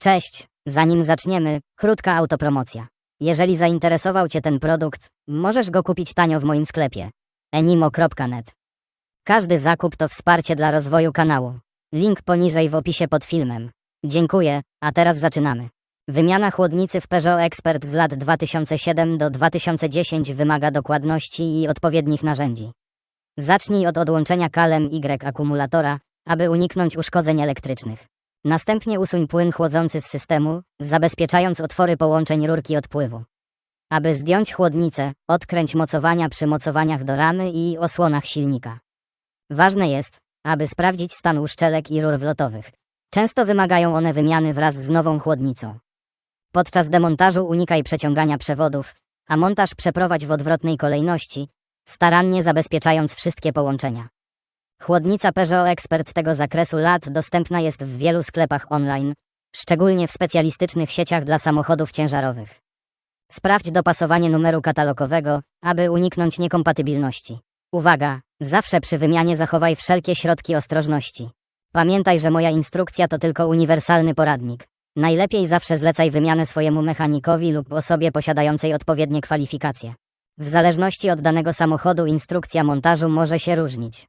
Cześć, zanim zaczniemy, krótka autopromocja. Jeżeli zainteresował Cię ten produkt, możesz go kupić tanio w moim sklepie enimo.net. Każdy zakup to wsparcie dla rozwoju kanału. Link poniżej w opisie pod filmem. Dziękuję, a teraz zaczynamy. Wymiana chłodnicy w Peugeot Expert z lat 2007 do 2010 wymaga dokładności i odpowiednich narzędzi. Zacznij od odłączenia kalem Y akumulatora, aby uniknąć uszkodzeń elektrycznych. Następnie usuń płyn chłodzący z systemu, zabezpieczając otwory połączeń rurki odpływu. Aby zdjąć chłodnicę, odkręć mocowania przy mocowaniach do ramy i osłonach silnika. Ważne jest, aby sprawdzić stan uszczelek i rur wlotowych. Często wymagają one wymiany wraz z nową chłodnicą. Podczas demontażu unikaj przeciągania przewodów, a montaż przeprowadź w odwrotnej kolejności, starannie zabezpieczając wszystkie połączenia. Chłodnica Peugeot Expert tego zakresu lat dostępna jest w wielu sklepach online, szczególnie w specjalistycznych sieciach dla samochodów ciężarowych. Sprawdź dopasowanie numeru katalogowego, aby uniknąć niekompatybilności. Uwaga! Zawsze przy wymianie zachowaj wszelkie środki ostrożności. Pamiętaj, że moja instrukcja to tylko uniwersalny poradnik. Najlepiej zawsze zlecaj wymianę swojemu mechanikowi lub osobie posiadającej odpowiednie kwalifikacje. W zależności od danego samochodu instrukcja montażu może się różnić.